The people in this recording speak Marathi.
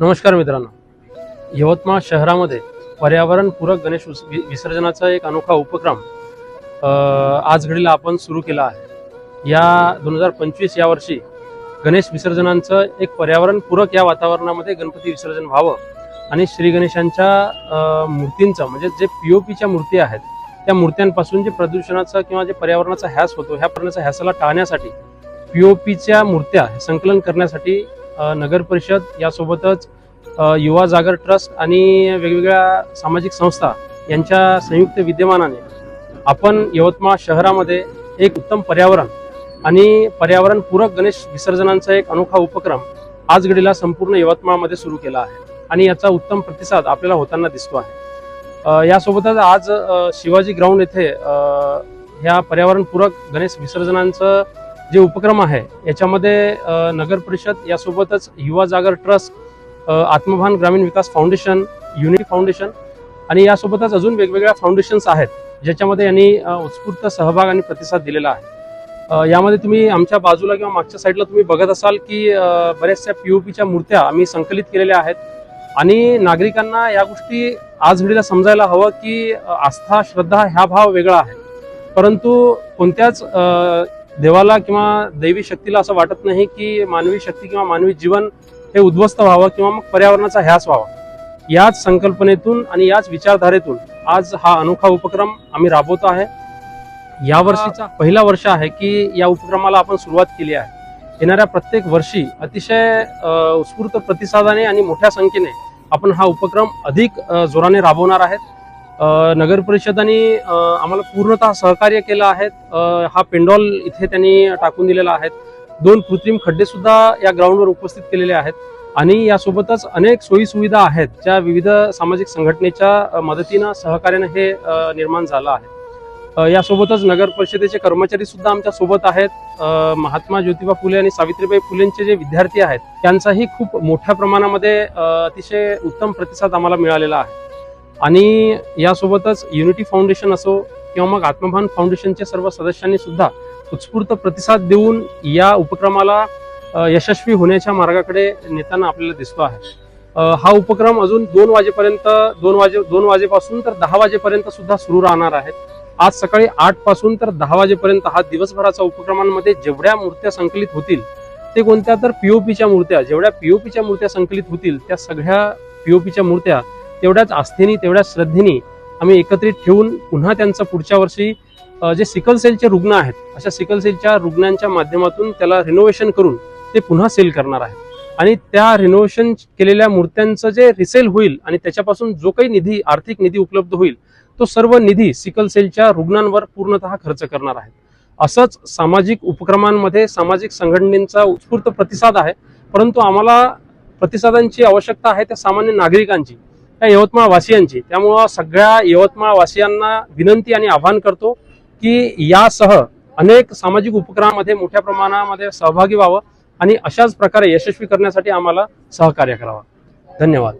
नमस्कार मित्रांनो. यवतमाळ शहरामध्ये पर्यावरणपूरक गणेश विसर्जनाचा एक अनोखा उपक्रम आज घडीला आपण सुरू केला आहे. या दोन हजार पंचवीस या वर्षी गणेश विसर्जनांचं एक पर्यावरणपूरक या वातावरणामध्ये गणपती विसर्जन व्हावं आणि श्री गणेशांच्या मूर्तींचं म्हणजे जे पी ओ पीच्या मूर्ती आहेत त्या मूर्त्यांपासून जे प्रदूषणाचा किंवा जे पर्यावरणाचा ह्यास होतो ह्या पर्यावरणाचा ह्यासाला टाळण्यासाठी पी ओ पीच्या मूर्त्या संकलन करण्यासाठी नगर परिषद यासोबतच युवा जागर ट्रस्ट आणि वेगवेगळ्या सामाजिक संस्था यांच्या संयुक्त विद्यमानाने आपण यवतमाळ शहरामध्ये एक उत्तम पर्यावरण आणि पर्यावरणपूरक गणेश विसर्जनांचा एक अनोखा उपक्रम आज घडीला संपूर्ण यवतमाळमध्ये सुरू केला आहे आणि याचा उत्तम प्रतिसाद आपल्याला होताना दिसतो आहे. यासोबतच आज शिवाजी ग्राउंड येथे ह्या पर्यावरणपूरक गणेश विसर्जनांचं जे उपक्रम आहे याच्यामध्ये नगर परिषद यासोबतच युवा जागर ट्रस्ट आत्मभान ग्रामीण विकास फाउंडेशन युनिटी फाउंडेशन आणि यासोबतच अजून वेगवेगळ्या फाउंडेशन्स आहेत ज्याच्यामध्ये यांनी उत्स्फूर्त सहभाग आणि प्रतिसाद दिलेला आहे. यामध्ये तुम्ही आमच्या बाजूला किंवा मागच्या साईडला तुम्ही बघत असाल की बऱ्याचशा पी ओ पीच्या मूर्त्या आम्ही संकलित केलेल्या आहेत आणि नागरिकांना या गोष्टी आज घडीला समजायला हवं की आस्था श्रद्धा ह्या भाव वेगळा आहे. परंतु कोणत्याच देवाला किंवा दैवी शक्तीला असं वाटत नाही की मानवी शक्ती किंवा मानवी जीवन हे उद्ध्वस्त व्हावं किंवा मग पर्यावरणाचा ह्यास व्हावा. याच संकल्पनेतून आणि याच विचारधारेतून आज हा अनोखा उपक्रम आम्ही राबवतो आहे. या वर्षीचा पहिला वर्ष आहे की या उपक्रमाला आपण सुरुवात केली आहे. येणाऱ्या प्रत्येक वर्षी अतिशय उत्स्फूर्त प्रतिसादाने आणि मोठ्या संख्येने आपण हा उपक्रम अधिक जोराने राबवणार आहेत. नगर परिषदाने आम्हाला पूर्णतः सहकार्य केलं आहे हा पेंडॉल इथे त्यांनी टाकून दिलेला आहे. दोन कृत्रिम खड्डे सुद्धा या ग्राउंडवर उपस्थित केलेले आहेत. आणि यासोबतच अनेक सोयीसुविधा आहेत ज्या विविध सामाजिक संघटनेच्या मदतीनं सहकार्यानं हे निर्माण झालं आहे. यासोबतच नगर परिषदेचे कर्मचारी सुद्धा आमच्यासोबत आहेत. महात्मा ज्योतिबा फुले आणि सावित्रीबाई फुलेंचे जे विद्यार्थी आहेत त्यांचाही खूप मोठ्या प्रमाणामध्ये अतिशय उत्तम प्रतिसाद आम्हाला मिळालेला आहे. आणि यासोबतच युनिटी फाउंडेशन असो किंवा मग आत्मभान फाउंडेशनच्या सर्व सदस्यांनी सुद्धा उत्स्फूर्त प्रतिसाद देऊन या उपक्रमाला यशस्वी होण्याच्या मार्गाकडे नेताना आपल्याला दिसतो आहे. हा उपक्रम अजून दोन वाजेपर्यंत दोन वाजे दोन वाजेपासून तर दहा वाजेपर्यंत सुद्धा सुरू राहणार आहेत आज सकाळी आठपासून तर दहा वाजेपर्यंत हा दिवसभराचा उपक्रमांमध्ये जेवढ्या मूर्त्या संकलित होतील ते कोणत्या तर पीओपीच्या मूर्त्या जेवढ्या पीओपीच्या मूर्त्या संकलित होतील त्या सगळ्या पीओपीच्या मूर्त्या तेवढ्याच आस्थेनी तेवढ्याच श्रद्धेनी आम्ही एकत्रित ठेवून पुन्हा त्यांचं पुढच्या वर्षी जे सिकल सेलचे रुग्ण आहेत अशा सिकल सेलच्या रुग्णांच्या माध्यमातून त्याला रिनोव्हेशन करून ते पुन्हा सेल करणार आहेत. आणि त्या रिनोव्हेशन केलेल्या मूर्त्यांचं जे रिसेल होईल आणि त्याच्यापासून जो काही निधी आर्थिक निधी उपलब्ध होईल तो सर्व निधी सिकल सेलच्या रुग्णांवर पूर्णतः खर्च करणार आहे असंच सामाजिक उपक्रमांमध्ये सामाजिक संघटनेचा उत्स्फूर्त प्रतिसाद आहे परंतु आम्हाला प्रतिसादांची आवश्यकता आहे त्या सामान्य नागरिकांची. त्या यवतमाळ वासियांची त्यामुळं सगळ्या यवतमाळ वासियांना विनंती आणि आवाहन करतो की यासह अनेक सामाजिक उपक्रमामध्ये मोठ्या प्रमाणामध्ये सहभागी व्हावं आणि अशाच प्रकारे यशस्वी करण्यासाठी आम्हाला सहकार्य करावं. धन्यवाद.